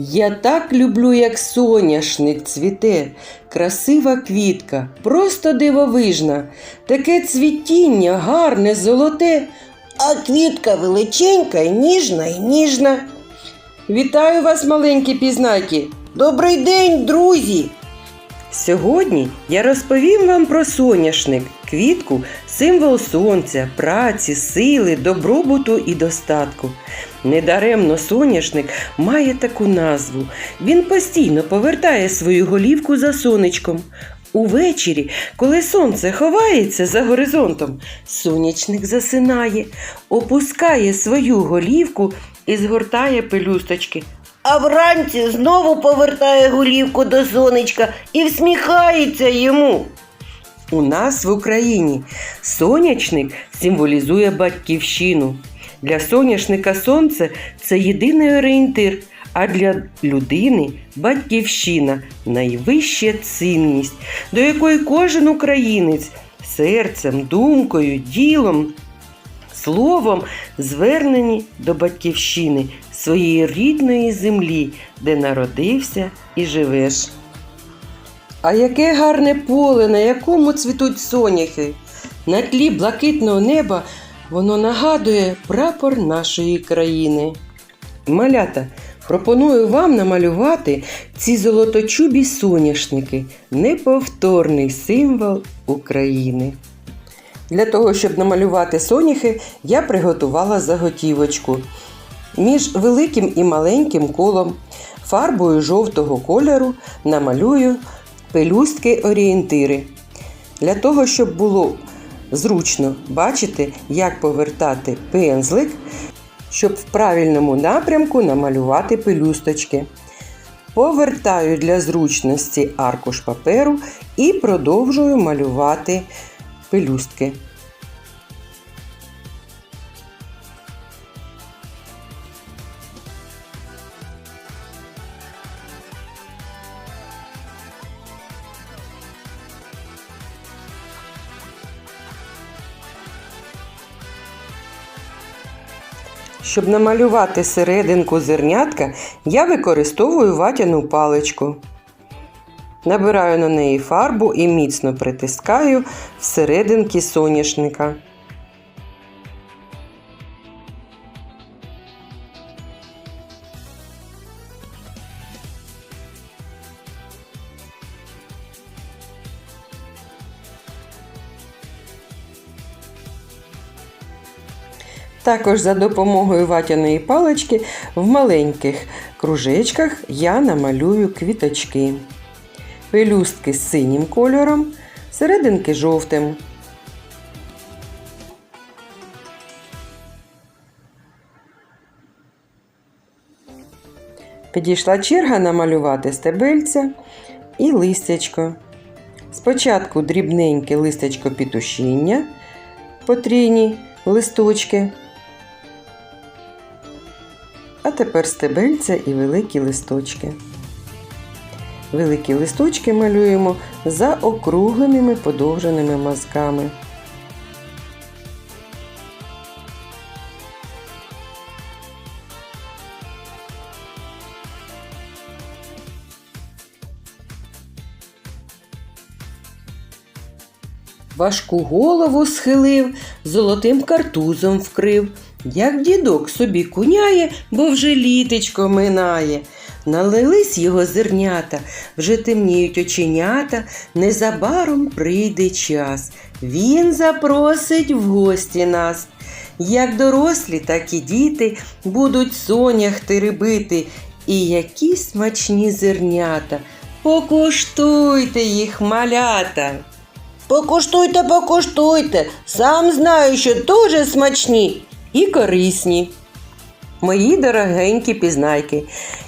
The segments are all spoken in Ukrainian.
Я так люблю, як соняшник цвіте, красива квітка, просто дивовижна, таке цвітіння гарне, золоте, А квітка величенька, і ніжна і ніжна. Вітаю вас, маленькі пізнаки! Добрий день, друзі! Сьогодні я розповім вам про соняшник, квітку, символ сонця, праці, сили, добробуту і достатку. Недаремно соняшник має таку назву. Він постійно повертає свою голівку за сонечком. Увечері, коли сонце ховається за горизонтом, сонячник засинає, опускає свою голівку і згортає пелюсточки. А вранці знову повертає голівку до сонечка і всміхається йому. У нас в Україні сонячник символізує батьківщину. Для соняшника сонце це єдиний орієнтир, а для людини батьківщина найвища цінність, до якої кожен українець серцем, думкою, ділом, словом звернені до батьківщини, своєї рідної землі, де народився і живеш. А яке гарне поле, на якому цвітуть соняхи. На тлі блакитного неба воно нагадує прапор нашої країни. Малята, пропоную вам намалювати ці золоточубі соняшники, неповторний символ України. Для того, щоб намалювати соняхи, я приготувала заготівочку. Між великим і маленьким колом фарбою жовтого кольору намалюю пелюстки орієнтири. Для того, щоб було зручно бачити, як повертати пензлик, щоб в правильному напрямку намалювати пелюсточки. Повертаю для зручності аркуш паперу і продовжую малювати пелюстки. Щоб намалювати серединку зернятка, я використовую ватяну паличку. Набираю на неї фарбу і міцно притискаю всерединки соняшника. Також за допомогою ватяної палички в маленьких кружечках я намалюю квіточки. Пелюстки з синім кольором, серединки жовтим. Підійшла черга намалювати стебельця і листячко. Спочатку дрібненьке листячко пітушіння, потрійні листочки. А тепер стебельця і великі листочки. Великі листочки малюємо за округленими подовженими мазками. Важку голову схилив, золотим картузом вкрив, як дідок собі куняє, бо вже літечко минає. Налились його зернята, вже темніють оченята, незабаром прийде час. Він запросить в гості нас. Як дорослі, так і діти будуть соняхти рибити, і які смачні зернята. Покуштуйте їх, малята. Покуштуйте, покуштуйте. Сам знаю, що дуже смачні. і корисні. Мої дорогенькі пізнайки,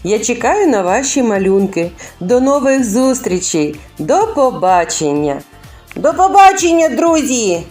я чекаю на ваші малюнки. До нових зустрічей, до побачення! До побачення, друзі!